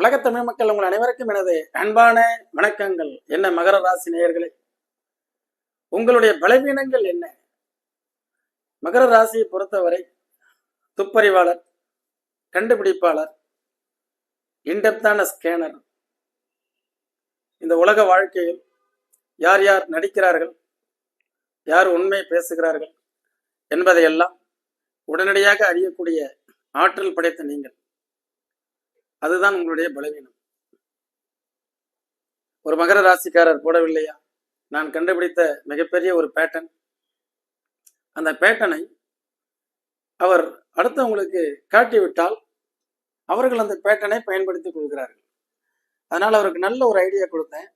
உலகத் தமிழ் மக்கள் உங்கள் அனைவருக்கும் எனது அன்பான வணக்கங்கள். என்ன மகர ராசி நேயர்களே உங்களுடைய பலவீனங்கள் என்ன? மகர ராசியை பொறுத்தவரை துப்பறிவாளர் கண்டுபிடிப்பாளர் இன்டெப்தான ஸ்கேனர் இந்த உலக வாழ்க்கையில் யார் யார் நடிக்கிறார்கள் யார் உண்மை பேசுகிறார்கள் என்பதையெல்லாம் உடனடியாக அறியக்கூடிய ஆற்றல் படைத்த நீங்கள். அதுதான் உங்களுடைய பலவீனம். ஒரு மகர ராசிக்காரர் போடவில்லையா? நான் கண்டுபிடித்த மிகப்பெரிய ஒரு பேட்டன் அந்த பேட்டனை அவர் அடுத்தவங்களுக்கு காட்டிவிட்டால் அவர்கள் அந்த பேட்டனை பயன்படுத்திக் கொள்கிறார்கள். அதனால் அவருக்கு நல்ல ஒரு ஐடியா கொடுத்தேன்.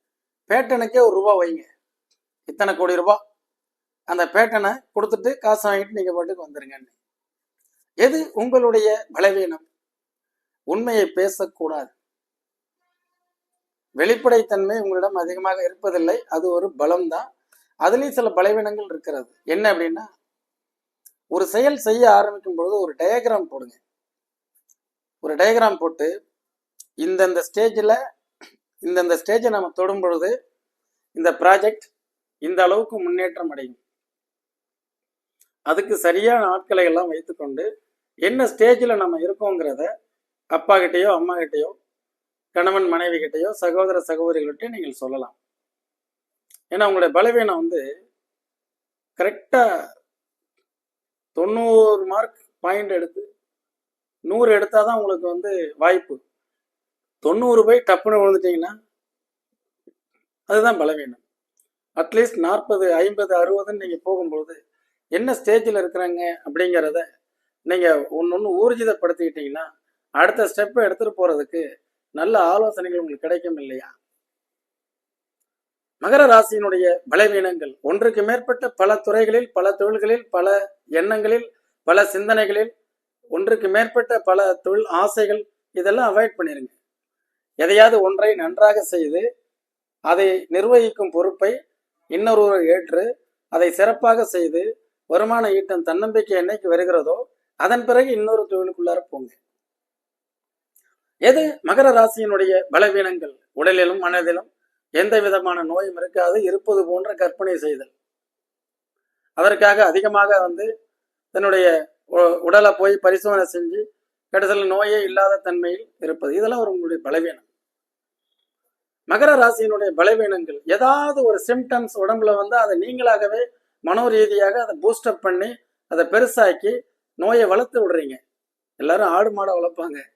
பேட்டனுக்கே ஒரு ரூபா வைங்க. இத்தனை கோடி ரூபா. அந்த பேட்டனை கொடுத்துட்டு காசு வாங்கிட்டு நீங்க பாட்டுக்கு வந்துருங்கன்னு. எது உங்களுடைய பலவீனம்? உண்மையை பேசக்கூடாது. வெளிப்படைத்தன்மை உங்களிடம் அதிகமாக இருப்பதில்லை. அது ஒரு பலம்தான். அதுலேயும் சில பலவீனங்கள் இருக்கிறது. என்ன அப்படின்னா ஒரு செயல் செய்ய ஆரம்பிக்கும் பொழுது ஒரு டயக்ராம் போடுங்க. ஒரு டயக்ராம் போட்டு இந்தந்த ஸ்டேஜில் இந்தந்த ஸ்டேஜை நம்ம தொடும் பொழுது இந்த ப்ராஜெக்ட் இந்த அளவுக்கு முன்னேற்றம் அடையும். அதுக்கு சரியான ஆட்களை எல்லாம் வைத்துக்கொண்டு என்ன ஸ்டேஜில் நம்ம இருக்கோங்கிறத அப்பா கிட்டேயோ அம்மா கிட்டேயோ கணவன் மனைவி கிட்டேயோ சகோதர சகோதரிகள்கிட்டயோ நீங்கள் சொல்லலாம். ஏன்னா உங்களுடைய பலவீனம் வந்து கரெக்டாக தொண்ணூறு மார்க் பாயிண்ட் எடுத்து நூறு எடுத்தால் தான் உங்களுக்கு வந்து வாய்ப்பு. தொண்ணூறு போய் டப்புன்னு விழுந்துட்டீங்கன்னா அதுதான் பலவீனம். அட்லீஸ்ட் நாற்பது ஐம்பது அறுபதுன்னு நீங்கள் போகும்பொழுது என்ன ஸ்டேஜில் இருக்கிறாங்க அப்படிங்கிறத நீங்கள் ஒன்று ஒன்று ஊர்ஜிதப்படுத்திக்கிட்டீங்கன்னா அடுத்த ஸ்டெப்பை எடுத்துகிட்டு போகிறதுக்கு நல்ல ஆலோசனைகள் உங்களுக்கு கிடைக்கும் இல்லையா? மகர ராசியினுடைய பலவீனங்கள் ஒன்றுக்கு மேற்பட்ட பல துறைகளில் பல தொழில்களில் பல எண்ணங்களில் பல சிந்தனைகளில் ஒன்றுக்கு மேற்பட்ட பல தொழில் ஆசைகள் இதெல்லாம் அவாய்ட் பண்ணிருங்க. எதையாவது ஒன்றை நன்றாக செய்து அதை நிர்வகிக்கும் பொறுப்பை இன்னொருவர் ஏற்று அதை சிறப்பாக செய்து வருமான ஈட்டம் தன்னம்பிக்கை என்னைக்கு வருகிறதோ அதன் பிறகு இன்னொரு தொழிலுக்குள்ளார போங்க. எது? மகர ராசியினுடைய பலவீனங்கள் உடலிலும் மனதிலும் எந்த விதமான நோயும் இருக்காது இருப்பது போன்ற கற்பனை செய்தல். அதற்காக அதிகமாக வந்து தன்னுடைய உ- உடலை போய் பரிசோதனை செஞ்சு கடைசியில் நோயே இல்லாத தன்மையில் இருப்பது. இதெல்லாம் ஒரு உங்களுடைய பலவீனம். மகர ராசியினுடைய பலவீனங்கள் ஏதாவது ஒரு சிம்டம்ஸ் உடம்புல வந்து அதை நீங்களாகவே மனோ ரீதியாக அதை பூஸ்டப் பண்ணி அதை பெருசாக்கி நோயை வளர்த்து விடுறீங்க. எல்லாரும் ஆடு மாடை வளர்ப்பாங்க.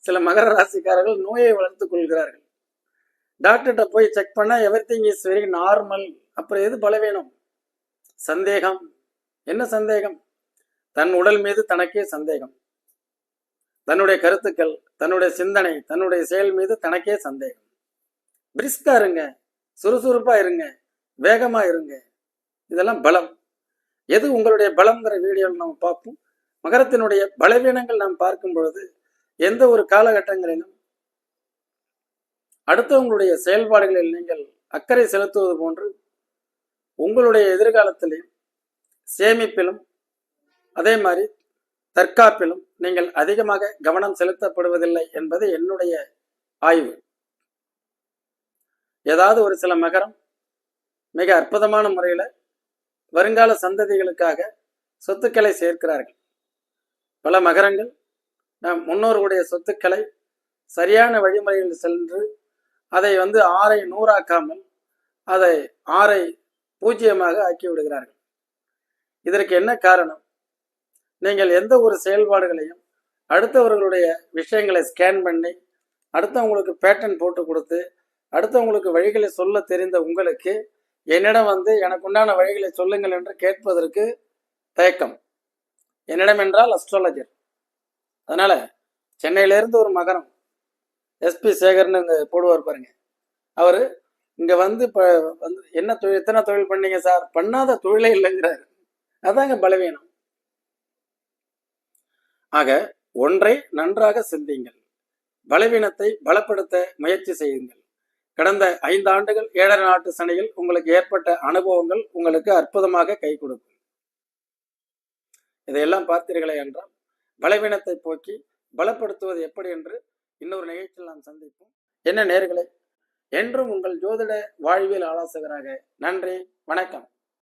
சில மகர ராசிக்காரர்கள் நோயை வளர்த்துக் கொள்கிறார்கள். டாக்டர்கிட்ட போய் செக் பண்ணா everything is very normal அப்புறம் எது பலவீனம்? சந்தேகம். என்ன சந்தேகம்? தன் உடல் மீது தனக்கே சந்தேகம். தன்னுடைய கருத்துக்கள் தன்னுடைய சிந்தனை தன்னுடைய செயல் மீது தனக்கே சந்தேகம். பிரிஸ்கா இருங்க. சுறுசுறுப்பா இருங்க. வேகமா இருங்க. இதெல்லாம் பலம். எது உங்களுடைய பலம்ங்கிற வீடியோவில் நம்ம பார்ப்போம். மகரத்தினுடைய பலவீனங்கள் நாம் பார்க்கும் பொழுது எந்த ஒரு காலகட்டங்களிலும் அடுத்தவங்களுடைய செயல்பாடுகளில் நீங்கள் அக்கறை செலுத்துவது போன்று உங்களுடைய எதிர்காலத்திலையும் சேமிப்பிலும் அதே மாதிரி தற்காப்பிலும் நீங்கள் அதிகமாக கவனம் செலுத்தப்படுவதில்லை என்பது என்னுடைய ஆய்வு. ஏதாவது ஒரு சில மகரம் மிக அற்புதமான முறையில் வருங்கால சந்ததிகளுக்காக சொத்துக்களை சேர்க்கிறார்கள். பல மகரங்கள் நம் முன்னோர்களுடைய சொத்துக்களை சரியான வழிமுறையில் சென்று அதை வந்து ஆறை நூறாக்காமல் அதை ஆறை பூஜ்ஜியமாக ஆக்கி விடுகிறார்கள் இதற்கு என்ன காரணம்? நீங்கள் எந்த ஒரு செயல்பாடுகளையும் அடுத்தவர்களுடைய விஷயங்களை ஸ்கேன் பண்ணி அடுத்தவங்களுக்கு பேட்டர்ன் போட்டு கொடுத்து அடுத்தவங்களுக்கு வழிகளை சொல்ல தெரிந்த உங்களுக்கு என்னிடம் வந்து எனக்கு உண்டான வழிகளை சொல்லுங்கள் என்று கேட்பதற்கு தயக்கம். என்னிடம் என்றால் அஸ்ட்ராலஜர் அதனால சென்னையிலேருந்து ஒரு மகரம் எஸ்பி சேகர்னு இங்க போடுவார் பாருங்க. அவர் இங்க வந்து இப்போ வந்து என்ன தொழில் எத்தனை தொழில் பண்ணீங்க சார்? பண்ணாத தொழிலே இல்லைங்கிறாரு. அதாங்க பலவீனம். ஆக ஒன்றை நன்றாக சிந்தியுங்கள். பலவீனத்தை பலப்படுத்த முயற்சி செய்யுங்கள். கடந்த ஐந்து ஆண்டுகள் ஏழரை நாட்டு சனியில் உங்களுக்கு ஏற்பட்ட அனுபவங்கள் உங்களுக்கு அற்புதமாக கை கொடுக்கும். இதையெல்லாம் பார்த்தீர்களே என்றால் பலவீனத்தை போக்கி பலப்படுத்துவது எப்படி என்று இன்னொரு நிகழ்ச்சியில் நாம் சந்திப்போம். என்ன நேர்களே? என்றும் உங்கள் ஜோதிட வாழ்வியல் ஆலோசகராக நன்றி வணக்கம்.